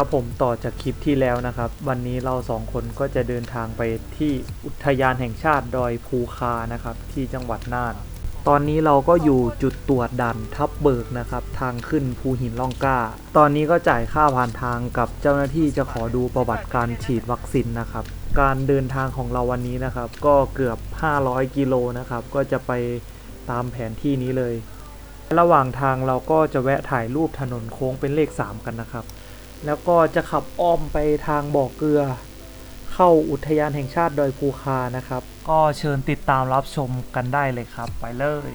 ครับผมต่อจากคลิปที่แล้วนะครับ วันนี้เราสองคนก็จะเดินทางไปที่อุทยานแห่งชาติดอยภูคานะครับ ที่จังหวัดน่าน ตอนนี้เราก็อยู่จุดตรวจด่านทับเบิกนะครับ ทางขึ้นภูหินล่องกล้า ตอนนี้ก็จ่ายค่าผ่านทางกับเจ้าหน้าที่จะขอดูประวัติการฉีดวัคซีนนะครับ การเดินทางของเราวันนี้นะครับ ก็เกือบ 500 กิโลนะครับ ก็จะไปตามแผนที่นี้เลย ระหว่างทางเราก็จะแวะถ่ายรูปถนนโค้งเป็นเลข 3 กันนะครับ แล้วก็จะขับอ้อมไปทางบ่อเกลือ เข้าอุทยานแห่งชาติดอยภูคานะครับ ก็เชิญติดตามรับชมกันได้เลยครับ ไปเลย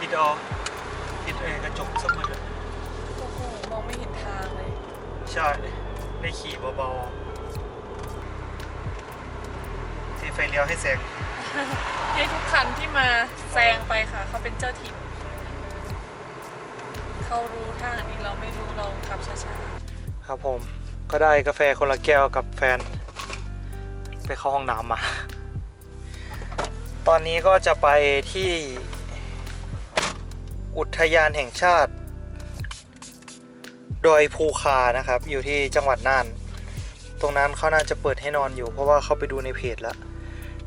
ปิดออปิดเอกระจกสมือโอ้โหมองไม่เห็นทางเลย ใช่ได้ขี่เบาๆที่ไฟเลี้ยวให้แซง ให้ทุกคันที่มาแซงไปค่ะ เขาเป็นเจ้าถิ่นเขารู้ทางอันนี้เราไม่รู้เราขับช้าครับผมก็ได้กาแฟคนละแก้วกับแฟน ไปเข้าห้องน้ำมา ตอนนี้ก็จะไปที่อุทยานแห่งชาติ ดอยภูคานะครับ อยู่ที่จังหวัดน่าน ตรงนั้นเขาน่าจะเปิดให้นอนอยู่เพราะว่าเขาไปดูในเพจแล้ว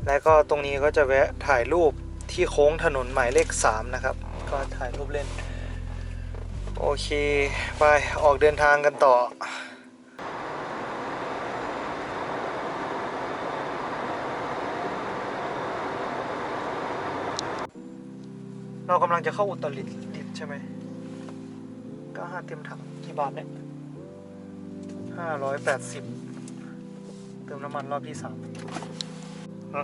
แล้วก็ตรงนี้ก็จะแวะถ่ายรูปที่โค้งถนนหมายเลข 3 นะครับ ก็ถ่ายรูปเล่น โอเค ไป ออกเดินทางกันต่อเรากำลังจะเข้าอุตรดิตถ์ใช่ไหมก็ห้าเต็มถังกี่บาทเนี่ยห้าร้อยแปดสิบเติมน้ำมันรอบที่สาม ขี่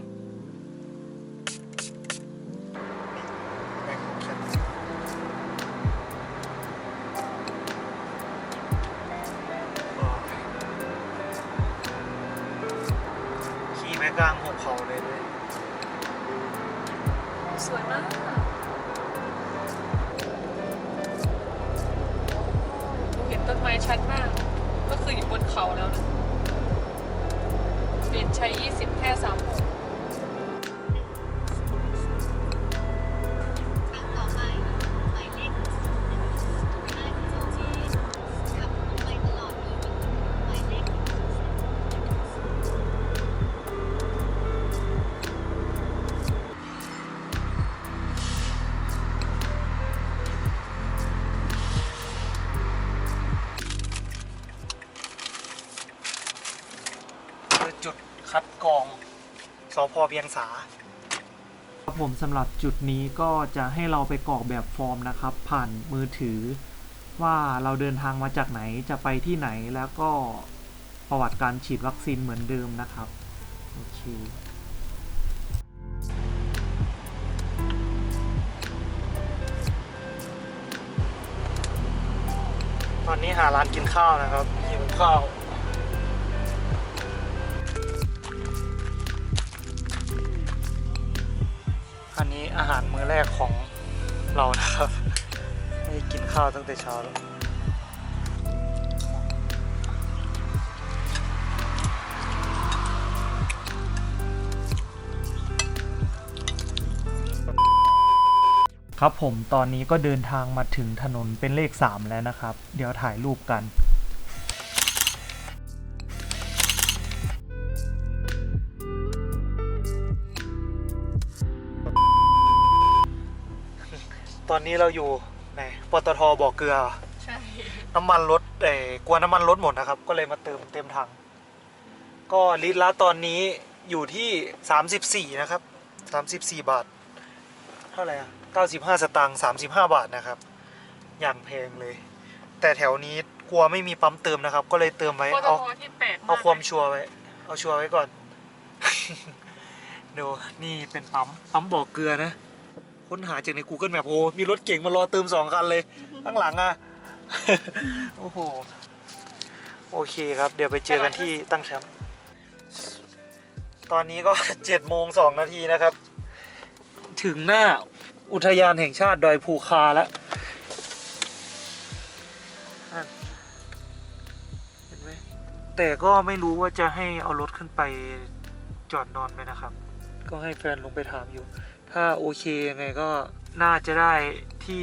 แม่กลางหกเขาเลยเลยสวยมากเห็นต้นไม้ชัดมาก ก็คืออบนเขาแล้วนะเปลี่นใช้ 20 แค่3 6 สพเวียงสาครับผมสำหรับจุดนี้ก็จะให้เราไปกรอกแบบฟอร์มนะครับ ผ่านมือถือ ว่าเราเดินทางมาจากไหนจะไปที่ไหนแล้วก็ประวัติการฉีดวัคซีนเหมือนเดิมนะครับโอเคตอนนี้หาร้านกินข้าวนะครับหิวข้าว อันนี้อาหารมื้อแรกของเรานะครับ ไม่ได้กินข้าวตั้งแต่เช้าแล้วครับผมตอนนี้ก็เดินทางมาถึงถนนเป็นเลข 3 แล้วนะครับ เดี๋ยวถ่ายรูปกัน ตอนนี้เราอยู่ในปตทบ่อเกลือ ใช่ น้ำมันลดเอ่อกลัวน้ำมันลดหมดนะครับ ก็เลยมาเติมเต็มถัง ก็ลิตรละตอนนี้อยู่ที่ 34 นะครับ 34 บาท เท่าไหร่อะ95 สตางค์35 บาทนะครับ อย่างแพงเลย แต่แถวนี้กลัวไม่มีปั๊มเติมนะครับ ก็เลยเติมไว้ ปตเอาทที่แปลกเอาความชัวร์ไว้ เอาชัวร์ไว้ก่อน ดูนี่เป็นปั๊มปั๊มบ่อเกลือนะ ค้นหาจากใน Google Map โอ้มีรถเก่งมารอเติมสองคันเลย ข้างหลังอะ โอ้โห โอเคครับ เดี๋ยวไปเจอกันที่ตั้งแคมป์ตอนนี้ก็เจ็ดโมงสองนาทีนะครับ ถึงหน้าอุทยานแห่งชาติดอยภูคาแล้วนั่นเห็นไหมแต่ก็ไม่รู้ว่าจะให้เอารถขึ้นไปจอดนอนไหมนะครับ ก็ให้แฟนลงไปถามอยู่ ถ้าโอเคยังไงก็น่าจะได้ที่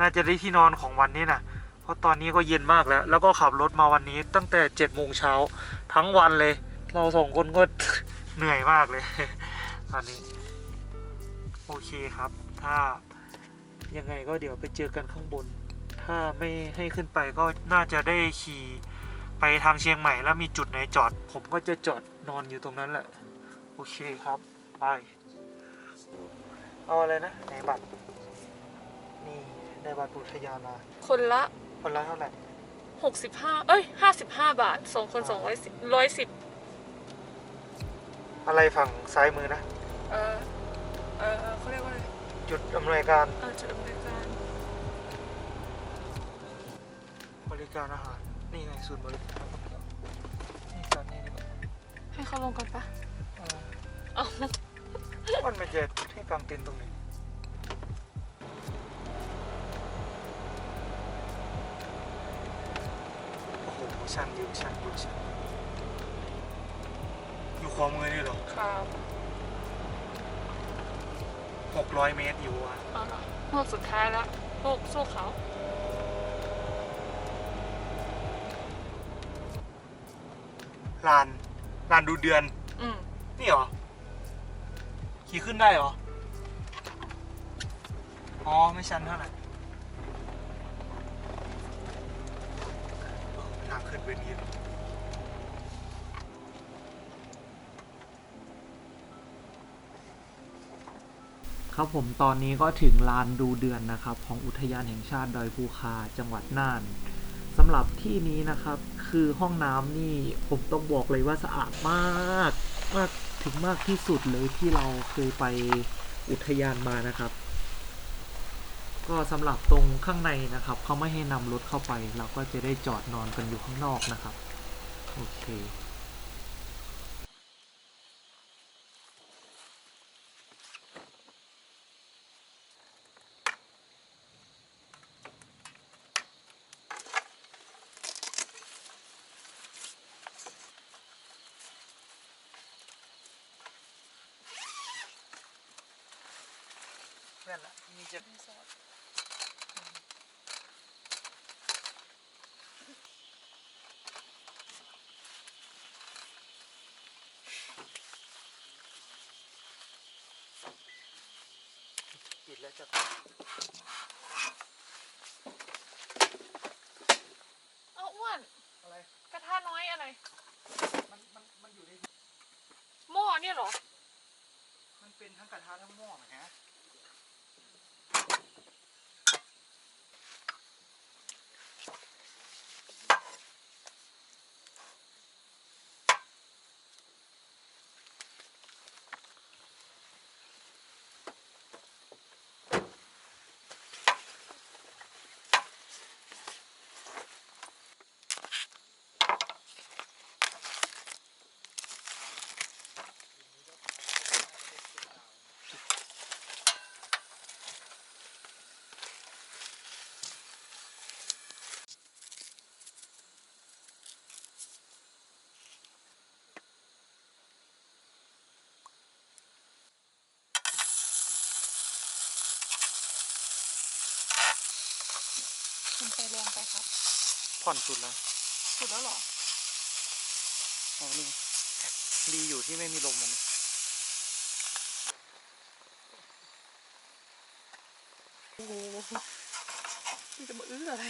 น่าจะได้ที่นอนของวันนี้นะเพราะตอนนี้ก็เย็นมากแล้ว แล้วก็ขับรถมาวันนี้ตั้งแต่เจ็ดโมงเช้าทั้งวันเลย เราสองคนก็เหนื่อยมากเลยตอนนี้ โอเคครับ ถ้ายังไงก็เดี๋ยวไปเจอกันข้างบน ถ้าไม่ให้ขึ้นไปก็น่าจะได้ขี่ไปทางเชียงใหม่แล้วมีจุดไหนจอด ผมก็จะจอดนอนอยู่ตรงนั้นแหละ โอเคครับบาย เอาอะไรนะในบัตรนี่ในบัตรอุทยานมาคนละคนละเท่าไหร่65เอ้ย55บาทสองคน210 110อะไรฝั่งซ้ายมือนะ เออเออเขาเรียกว่าอะไรจุดอำนวยการเออจุดอำนวยการ บริการอาหาร นี่ไงศูนย์บริการนี่จอดนี่ดีกว่าให้เขาลงกันปะเออเอา มันมันจะให้กางเต็นท์ตรงไหนโอ้โหช่างอยู่ช่างอยู่ช่างอยู่ขวามือนี่เหรอครับหกร้อยเมตรอยู่อะเอาล่ะพวกสุดท้ายแล้วพวกสู้เขา ลานลานดูเดือน อืม นี่เหรอ ขี่ขึ้นได้เหรอ อ๋อ ไม่ชันเท่าไหร่ทางขึ้นเป็นอยางนี้เหรอครับผมตอนนี้ก็ถึงลานดูเดือนนะครับ ของอุทยานแห่งชาติดอยภูคาจังหวัดน่านสำหรับที่นี้นะครับ คือห้องน้ำนี่ผมต้องบอกเลยว่าสะอาดมาก มากถึงมากที่สุดเลยที่เราเคยไปอุทยานมานะครับ ก็สำหรับตรงข้างในนะครับเขาไม่ให้นำรถเข้าไป เราก็จะได้จอดนอนกันอยู่ข้างนอกนะครับ โอเค นั่นแหละมีจะปิดแล้วจะเอาอ้วนอะไร กระทะน้อยอะไร มันมันมันอยู่ในหม้อเนี่ยเหรอ มันเป็นทั้งกระทะทั้งหม้อไหมฮะ ผ่อนสุดแล้ว สุดแล้วเหรออ๋อนี่ดีอยู่ที่ไม่มีลมมันโอ้โหนี่จะมาอื้ออะไร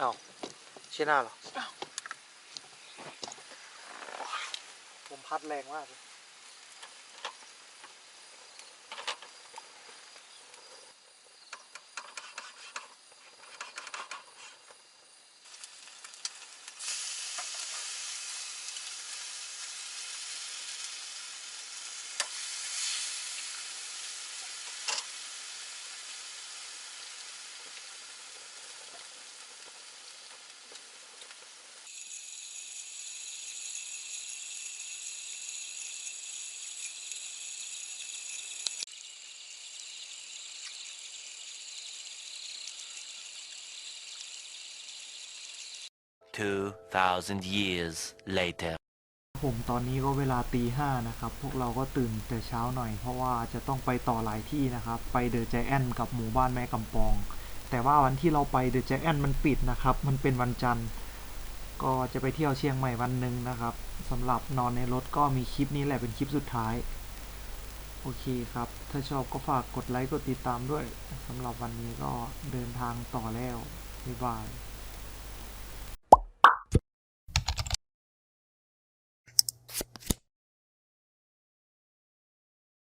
อ้าวเชี่ยหน้าเหรออ้าวผมพัดแรงมากเลย 2,000 years later. ผมตอนนี้ก็เวลาตีห้านะครับ พวกเราก็ตื่นแต่เช้าหน่อย เพราะว่าจะต้องไปต่อหลายที่นะครับ ไปเดอะ g จแอนกับหมู่บ้านแม่กำปอง แต่ว่าวันที่เราไปเดอะ g จแอนมันปิดนะครับ มันเป็นวันจันทร์ ก็จะไปเที่ยวเชียงใหม่วันหนึ่งนะครับสำหรับนอนในรถก็มีคลิปนี้แหละเป็นคลิปสุดท้าย โอเคครับ ถ้าชอบก็ฝากกดไลค์กดติดตามด้วยสำหรับวันนี้ก็เดินทางต่อแล้วบ๊ายบาย